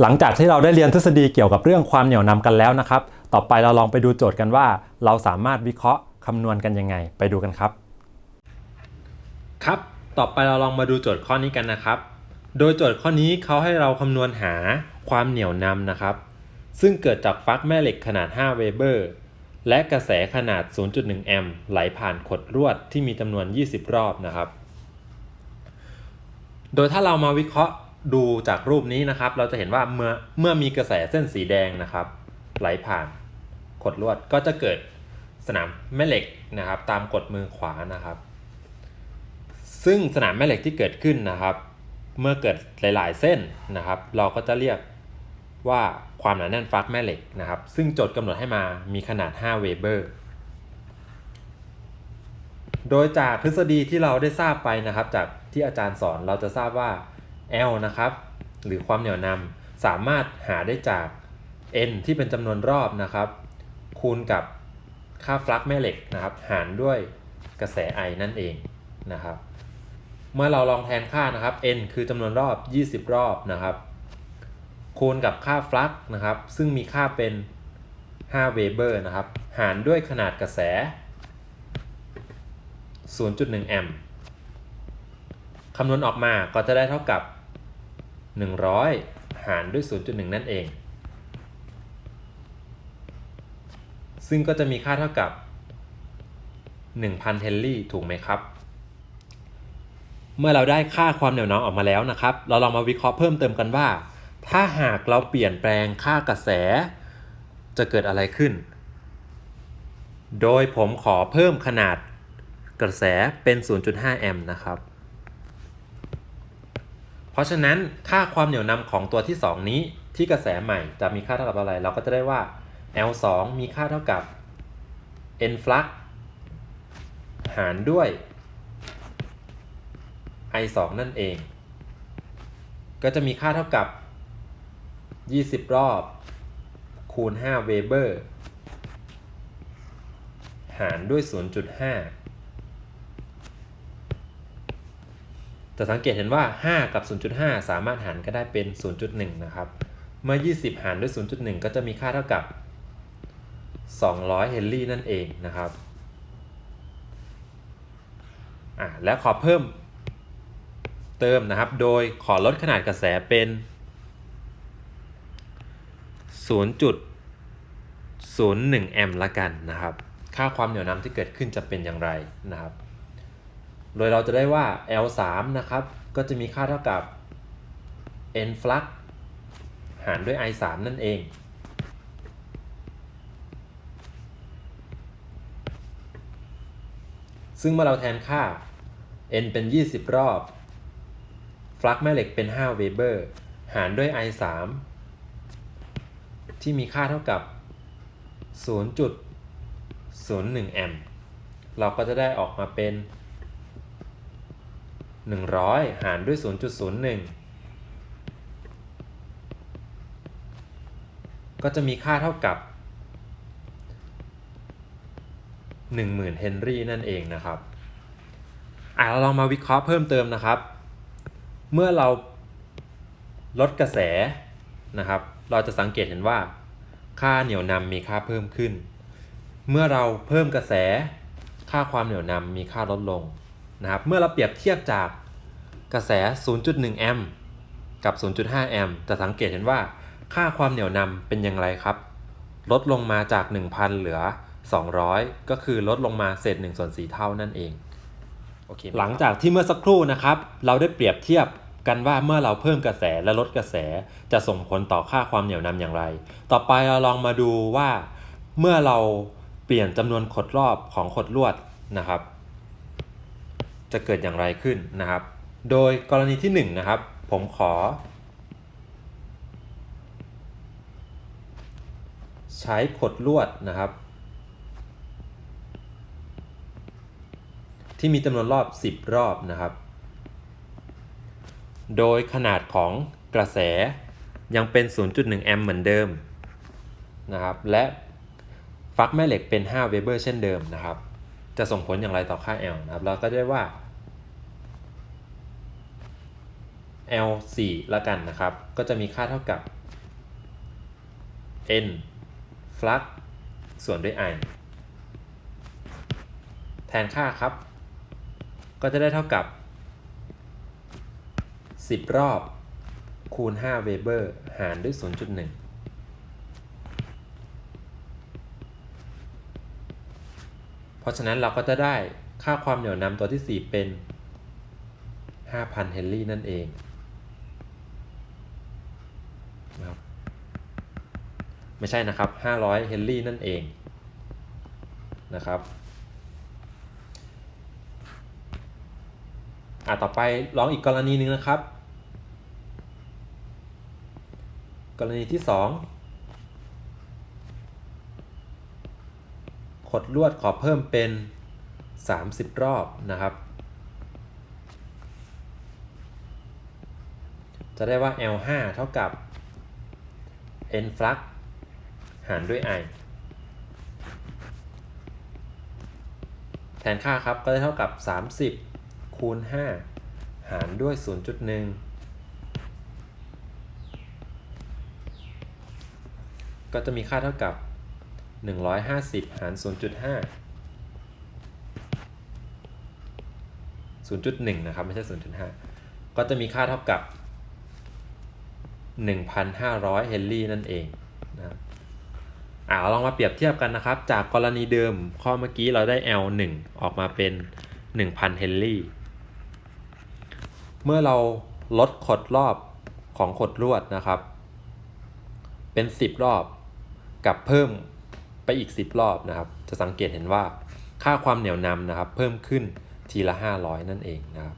หลังจากที่เราได้เรียนทฤษฎีเกี่ยวกับเรื่องความเหนี่ยวนำกันแล้วนะครับ ต่อไปเราลองไปดูโจทย์กันว่า เราสามารถวิเคราะห์คำนวณกันยังไง ไปดูกันครับ ครับ ต่อไปเราลองมาดูโจทย์ข้อนี้กันนะครับ โดยโจทย์ข้อนี้เขาให้เราคำนวณหาความเหนี่ยวนำนะครับ ซึ่งเกิดจากฟักแม่เหล็กขนาด 5 เวเบอร์ และกระแสขนาด 0.1 แอมป์ไหลผ่านขดลวดที่มีจำนวน 20 รอบนะครับ โดยถ้าเรามาวิเคราะห์ ดูจากรูปนี้นะครับ เราจะเห็นว่าเมื่อเมื่อมีกระแสเส้นสีแดงนะครับ ไหลผ่านขดลวดก็จะเกิดสนามแม่เหล็กนะครับ ตามกฎมือขวานะครับ ซึ่งสนามแม่เหล็กที่เกิดขึ้นนะครับ เมื่อเกิดหลาย ๆ เส้นนะครับ เราก็จะเรียกว่าความหนาแน่นฟักแม่เหล็กนะครับ ซึ่งโจทย์กำหนดให้มามีขนาด 5 เวเบอร์โดยจากทฤษฎีที่เราได้ทราบไปนะครับ จากที่อาจารย์สอนเราจะทราบว่า L นะครับ หรือความเหนี่ยวนำสามารถหาได้จาก N ที่เป็นจำนวนรอบนะครับ คูณกับค่าฟลักแม่เหล็กนะครับ หารด้วยกระแส I นั่นเองนะครับ เมื่อเราลองแทนค่านะครับ n คือจำนวนรอบ 20 รอบนะครับ คูณกับค่าฟลักนะครับ ซึ่งมีค่าเป็น5เวเบอร์นะครับ หารด้วยขนาดกระแส 0.1 แอมป์คำนวณออกมาก็จะได้เท่ากับ 100 หารด้วย 0.1 นั่นเอง ซึ่งก็จะมีค่าเท่ากับ 1,000เทนลี่ถูกไหมครับ เมื่อเราได้ค่าความเหนี่ยวนำออกมาแล้วนะครับ เราลองมาวิเคราะห์เพิ่มเติมกันว่า ถ้าหากเราเปลี่ยนแปลงค่ากระแส จะเกิดอะไรขึ้น โดยผมขอเพิ่มขนาดกระแสเป็น 0.5 แอมป์นะครับ เพราะฉะนั้นค่าความเหนี่ยวนำของตัวที่ 2 นี้ที่กระแสใหม่จะมีค่าเท่ากับอะไร เราก็จะได้ว่า L2 มีค่าเท่ากับ N flux หารด้วย I 2 นั่นเอง ก็จะมีค่าเท่ากับ 20 รอบ คูณ 5 เวเบอร์ หารด้วย 0.5 จะสังเกตเห็นว่า 5 กับ 0.5 สามารถหารก็ได้เป็น 0.1 นะครับ เมื่อ 20 หารด้วย 0.1 ก็จะมีค่าเท่ากับ 200 เฮนรี่นั่นเองนะครับอะและขอเพิ่มเติมนะครับ โดยขอลดขนาดกระแสเป็น 0.01 แอมป์ละกันนะครับ ค่าความเหนี่ยวนำที่เกิดขึ้นจะเป็นอย่างไรนะครับ โดยเราจะได้ว่า L3 นะครับ ก็จะมีค่าเท่ากับ N flux หารด้วย I3 นั่นเอง ซึ่งเมื่อเราแทนค่า n เป็น 20 รอบฟลักซ์แม่เหล็กเป็น 5 เวเบอร์ หารด้วย i 3ที่มีค่าเท่ากับ 0.01 แอมป์ เราก็จะได้ออกมาเป็น 100 หารด้วย 0.01 ก็จะมีค่าเท่ากับ 10,000เฮนรี่นั่นเองนะครับอะเราลองมาวิเคราะห์เพิ่มเติมนะครับ เมื่อเราลดกระแสนะครับ เราจะสังเกตเห็นว่า ค่าเหนี่ยวนำมีค่าเพิ่มขึ้น เมื่อเราเพิ่มกระแส ค่าความเหนี่ยวนำมีค่าลดลง นะครับเมื่อเราเปรียบเทียบจากกระแส 0.1 แอมป์กับ 0.5 แอมป์จะสังเกตเห็นว่าค่าความเหนี่ยวนำเป็นอย่างไรครับ ลดลงมาจาก 1,000 เหลือ 200 ก็คือลดลงมาเศษ1ส่วน4เท่านั่นเองโอเคหลังจากที่เมื่อสักครู่นะครับ เราได้เปรียบเทียบกันว่าเมื่อเราเพิ่มกระแสและลดกระแสจะส่งผลต่อค่าความเหนี่ยวนำอย่างไร ต่อไปเราลองมาดูว่าเมื่อเราเปลี่ยนจำนวนขดรอบของขดลวดนะครับ จะเกิดอย่างไรขึ้นนะครับ โดยกรณีที่1นนะครับ ผมขอ ใช้ขดลวดนะครับ ที่มีจำนวนรอบ 10 รอบนะครับ โดยขนาดของกระแสยังเป็น 0.1 แอมป์เหมือนเดิมนะครับ และฟักแม่เหล็กเป็น 5 เวเบอร์เช่นเดิมนะครับ จะส่งผลอย่างไรต่อค่า L นะครับ เราก็ได้ว่า L 4ละกันนะครับ ก็จะมีค่าเท่ากับ n flux ส่วนด้วย i แทนค่าครับ ก็จะได้เท่ากับ 10 รอบคูณ 5 เวเบอร์ หารด้วย 0.1 เพราะฉะนั้นเราก็จะได้ค่าความเหนี่ยวนำตัวที่ 4 เป็น 5,000 เฮนรี่นั่นเองนะครับไม่ใช่นะครับ 500 เฮนรี่นั่นเองนะครับอะต่อไปลองอีกกรณีหนึ่งนะครับ กรณีที่ 2 ดลวดขอเพิ่มเป็น 30 รอบนะครับ จะได้ว่า L5 เท่ากับ N flux หารด้วย I แทนค่าครับก็ได้เท่ากับ 30 คูณ 5 หารด้วย 0.1 ก็จะมีค่าเท่ากับ 150 หาร 0.5 0.1 นะครับ ไม่ใช่ 0.5 ก็จะมีค่าเท่ากับ 1,500 เฮนรี่นั่นเองนะครับอ่าเราลองมาเปรียบเทียบกันนะครับ จากกรณีเดิมข้อเมื่อกี้เราได้ L1 ออกมาเป็น 1,000 เฮนรี่ เมื่อเราลดขดรอบของขดลวดนะครับ เป็น 10 รอบกับเพิ่ม ไปอีก 10 รอบนะครับ จะสังเกตเห็นว่าค่าความเหนียวนำนะครับ เพิ่มขึ้นทีละ 500 นั่นเองนะครับ